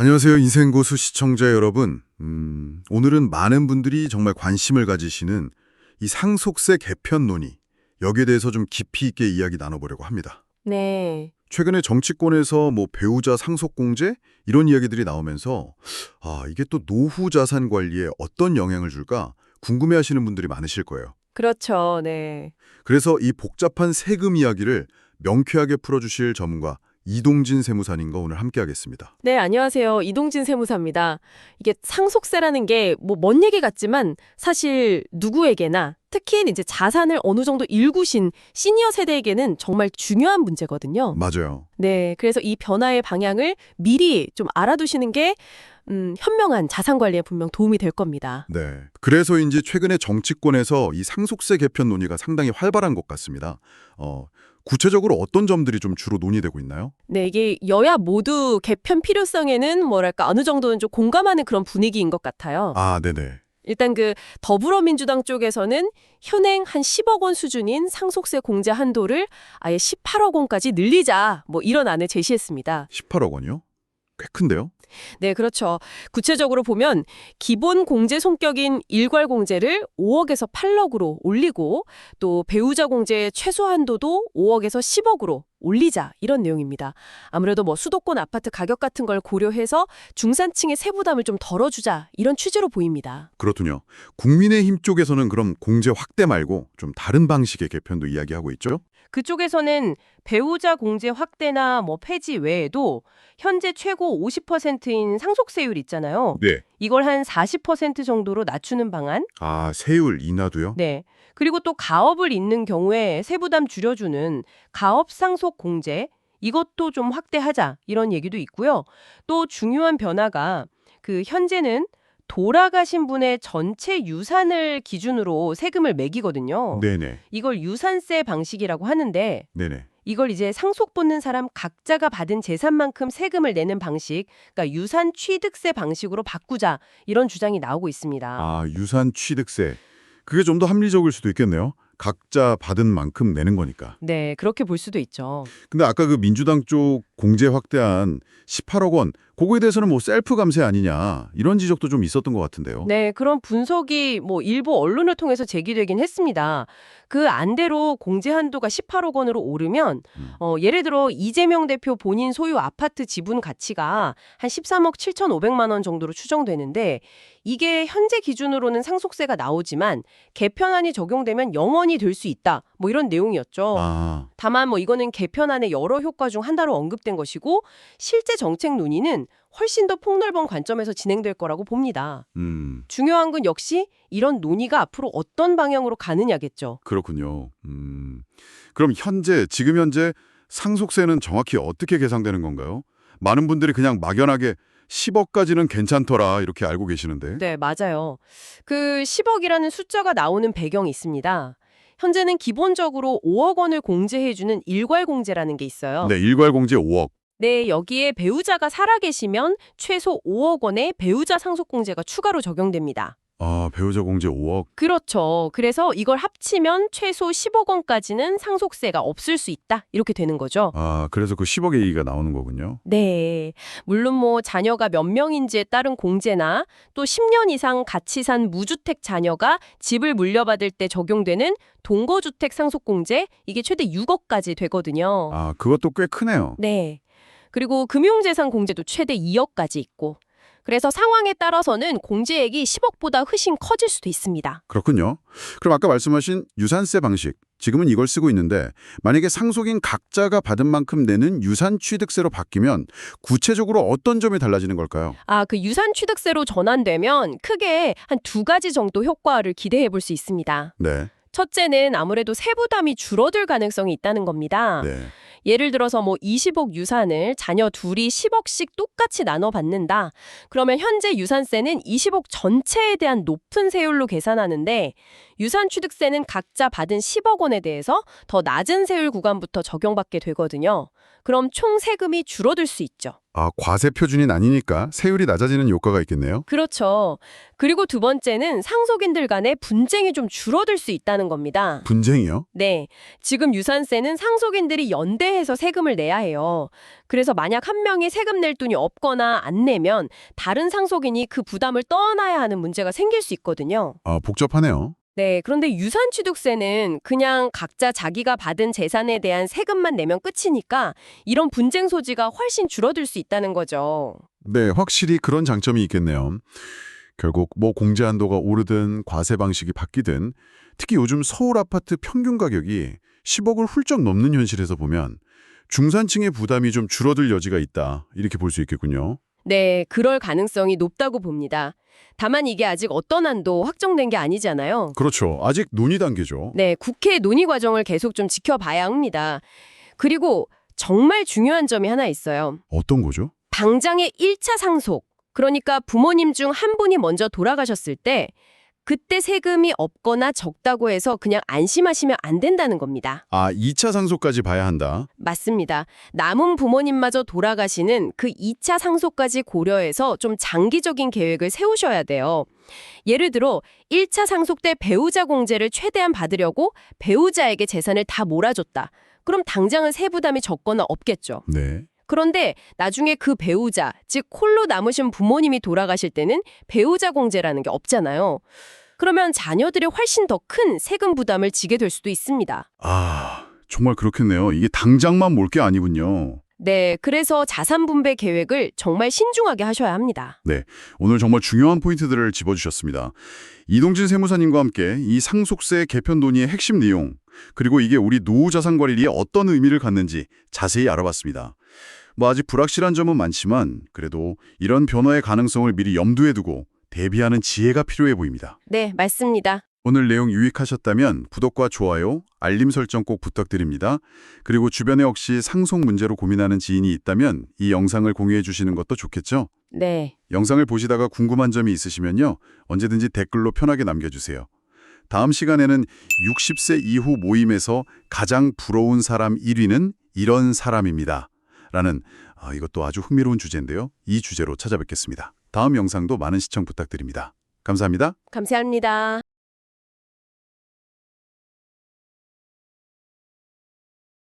안녕하세요. 인생고수 시청자 여러분. 음, 오늘은 많은 분들이 정말 관심을 가지시는 이 상속세 개편 논의, 여기에 대해서 좀 깊이 있게 이야기 나눠보려고 합니다. 네. 최근에 정치권에서 뭐 배우자 상속공제 이런 이야기들이 나오면서 아, 이게 또 노후 자산 관리에 어떤 영향을 줄까 궁금해하시는 분들이 많으실 거예요. 그렇죠. 네. 그래서 이 복잡한 세금 이야기를 명쾌하게 풀어주실 전문가 이동진 세무사님과 오늘 함께하겠습니다. 네, 안녕하세요. 이동진 세무사입니다. 이게 상속세라는 게 뭐 먼 얘기 같지만 사실 누구에게나 특히 이제 자산을 어느 정도 일구신 시니어 세대에게는 정말 중요한 문제거든요. 맞아요. 네. 그래서 이 변화의 방향을 미리 좀 알아두시는 게 음, 현명한 자산 관리에 분명 도움이 될 겁니다. 네. 그래서인지 최근에 정치권에서 이 상속세 개편 논의가 상당히 활발한 것 같습니다. 어, 구체적으로 어떤 점들이 좀 주로 논의되고 있나요? 네, 이게 여야 모두 개편 필요성에는 뭐랄까 어느 정도는 좀 공감하는 그런 분위기인 것 같아요. 아, 네네. 일단 그 더불어민주당 쪽에서는 현행 한 10억 원 수준인 상속세 공제 한도를 아예 18억 원까지 늘리자 뭐 이런 안을 제시했습니다. 18억 원이요? 꽤 큰데요? 네, 그렇죠. 구체적으로 보면 기본 공제 성격인 일괄 공제를 5억에서 8억으로 올리고 또 배우자 공제 최소 한도도 5억에서 10억으로 올리자 이런 내용입니다. 아무래도 뭐 수도권 아파트 가격 같은 걸 고려해서 중산층의 세부담을 좀 덜어주자 이런 취지로 보입니다. 그렇군요. 국민의힘 쪽에서는 그럼 공제 확대 말고 좀 다른 방식의 개편도 이야기하고 있죠? 그쪽에서는 배우자 공제 확대나 뭐 폐지 외에도 현재 최고 50%인 상속세율 있잖아요. 네. 이걸 한 40% 정도로 낮추는 방안. 아, 세율 인하도요? 네. 그리고 또 가업을 잇는 경우에 세부담 줄여주는 가업 상속 공제 이것도 좀 확대하자 이런 얘기도 있고요. 또 중요한 변화가 그 현재는 돌아가신 분의 전체 유산을 기준으로 세금을 매기거든요. 네네. 이걸 유산세 방식이라고 하는데 네네. 이걸 이제 상속 받는 사람 각자가 받은 재산만큼 세금을 내는 방식, 그러니까 유산 취득세 방식으로 바꾸자 이런 주장이 나오고 있습니다. 아, 유산 취득세. 그게 좀 더 합리적일 수도 있겠네요. 각자 받은 만큼 내는 거니까. 네, 그렇게 볼 수도 있죠. 근데 아까 그 민주당 쪽 공제 확대한 18억 원, 그거에 대해서는 뭐 셀프 감세 아니냐 이런 지적도 좀 있었던 것 같은데요. 네, 그런 분석이 뭐 일부 언론을 통해서 제기되긴 했습니다. 그 안대로 공제 한도가 18억 원으로 오르면 음. 어, 예를 들어 이재명 대표 본인 소유 아파트 지분 가치가 한 13억 7,500만 원 정도로 추정되는데 이게 현재 기준으로는 상속세가 나오지만 개편안이 적용되면 영원히 될 수 있다. 뭐 이런 내용이었죠. 아, 다만 뭐 이거는 개편안의 여러 효과 중 하나로 언급된 것이고 실제 정책 논의는 훨씬 더 폭넓은 관점에서 진행될 거라고 봅니다. 음, 중요한 건 역시 이런 논의가 앞으로 어떤 방향으로 가느냐겠죠. 그렇군요. 음, 그럼 현재 지금 현재 상속세는 정확히 어떻게 계상되는 건가요? 많은 분들이 그냥 막연하게 10억까지는 괜찮더라 이렇게 알고 계시는데. 네, 맞아요. 그 10억이라는 숫자가 나오는 배경이 있습니다. 현재는 기본적으로 5억 원을 공제해주는 일괄 공제라는 게 있어요. 네, 일괄 공제 5억. 네, 여기에 배우자가 살아계시면 최소 5억 원의 배우자 상속공제가 추가로 적용됩니다. 아, 배우자 공제 5억. 그렇죠. 그래서 이걸 합치면 최소 10억 원까지는 상속세가 없을 수 있다. 이렇게 되는 거죠. 아, 그래서 그 10억의 얘기가 나오는 거군요. 네. 물론 뭐 자녀가 몇 명인지에 따른 공제나 또 10년 이상 같이 산 무주택 자녀가 집을 물려받을 때 적용되는 동거주택 상속공제 이게 최대 6억까지 되거든요. 아, 그것도 꽤 크네요. 네. 그리고 금융재산 공제도 최대 2억까지 있고. 그래서 상황에 따라서는 공제액이 10억보다 훨씬 커질 수도 있습니다. 그렇군요. 그럼 아까 말씀하신 유산세 방식, 지금은 이걸 쓰고 있는데 만약에 상속인 각자가 받은 만큼 내는 유산 취득세로 바뀌면 구체적으로 어떤 점이 달라지는 걸까요? 아, 그 유산 취득세로 전환되면 크게 한 두 가지 정도 효과를 기대해 볼 수 있습니다. 네. 첫째는 아무래도 세부담이 줄어들 가능성이 있다는 겁니다. 네. 예를 들어서 뭐 20억 유산을 자녀 둘이 10억씩 똑같이 나눠 받는다. 그러면 현재 유산세는 20억 전체에 대한 높은 세율로 계산하는데 유산 취득세는 각자 받은 10억 원에 대해서 더 낮은 세율 구간부터 적용받게 되거든요. 그럼 총 세금이 줄어들 수 있죠. 아, 과세 표준이 아니니까 세율이 낮아지는 효과가 있겠네요. 그렇죠. 그리고 두 번째는 상속인들 간의 분쟁이 좀 줄어들 수 있다는 겁니다. 분쟁이요? 네. 지금 유산세는 상속인들이 연대해서 세금을 내야 해요. 그래서 만약 한 명이 세금 낼 돈이 없거나 안 내면 다른 상속인이 그 부담을 떠안아야 하는 문제가 생길 수 있거든요. 아, 복잡하네요. 네. 그런데 유산 취득세는 그냥 각자 자기가 받은 재산에 대한 세금만 내면 끝이니까 이런 분쟁 소지가 훨씬 줄어들 수 있다는 거죠. 네, 확실히 그런 장점이 있겠네요. 결국 뭐 공제 한도가 오르든 과세 방식이 바뀌든 특히 요즘 서울 아파트 평균 가격이 10억을 훌쩍 넘는 현실에서 보면 중산층의 부담이 좀 줄어들 여지가 있다. 이렇게 볼 수 있겠군요. 네, 그럴 가능성이 높다고 봅니다. 다만 이게 아직 어떤 한도 확정된 게 아니잖아요. 그렇죠. 아직 논의 단계죠. 네, 국회 논의 과정을 계속 좀 지켜봐야 합니다. 그리고 정말 중요한 점이 하나 있어요. 어떤 거죠? 당장의 1차 상속. 그러니까 부모님 중 한 분이 먼저 돌아가셨을 때 그때 세금이 없거나 적다고 해서 그냥 안심하시면 안 된다는 겁니다. 아, 2차 상속까지 봐야 한다. 맞습니다. 남은 부모님마저 돌아가시는 그 2차 상속까지 고려해서 좀 장기적인 계획을 세우셔야 돼요. 예를 들어 1차 상속 때 배우자 공제를 최대한 받으려고 배우자에게 재산을 다 몰아줬다. 그럼 당장은 세부담이 적거나 없겠죠. 네. 그런데 나중에 그 배우자, 즉 홀로 남으신 부모님이 돌아가실 때는 배우자 공제라는 게 없잖아요. 그러면 자녀들이 훨씬 더 큰 세금 부담을 지게 될 수도 있습니다. 아, 정말 그렇겠네요. 이게 당장만 몰 게 아니군요. 네, 그래서 자산 분배 계획을 정말 신중하게 하셔야 합니다. 오늘 정말 중요한 포인트들을 짚어주셨습니다. 이동진 세무사님과 함께 이 상속세 개편 논의의 핵심 내용, 그리고 이게 우리 노후 자산 관리에 어떤 의미를 갖는지 자세히 알아봤습니다. 뭐 아직 불확실한 점은 많지만 그래도 이런 변화의 가능성을 미리 염두에 두고 대비하는 지혜가 필요해 보입니다. 네, 맞습니다. 오늘 내용 유익하셨다면 구독과 좋아요, 알림 설정 꼭 부탁드립니다. 그리고 주변에 혹시 상속 문제로 고민하는 지인이 있다면 이 영상을 공유해 주시는 것도 좋겠죠? 네, 영상을 보시다가 궁금한 점이 있으시면요. 언제든지 댓글로 편하게 남겨주세요. 다음 시간에는 60세 이후 모임에서 가장 부러운 사람 1위는 이런 사람입니다. 라는 아, 이것도 아주 흥미로운 주제인데요. 이 주제로 찾아뵙겠습니다. 다음 영상도 많은 시청 부탁드립니다. 감사합니다. 감사합니다.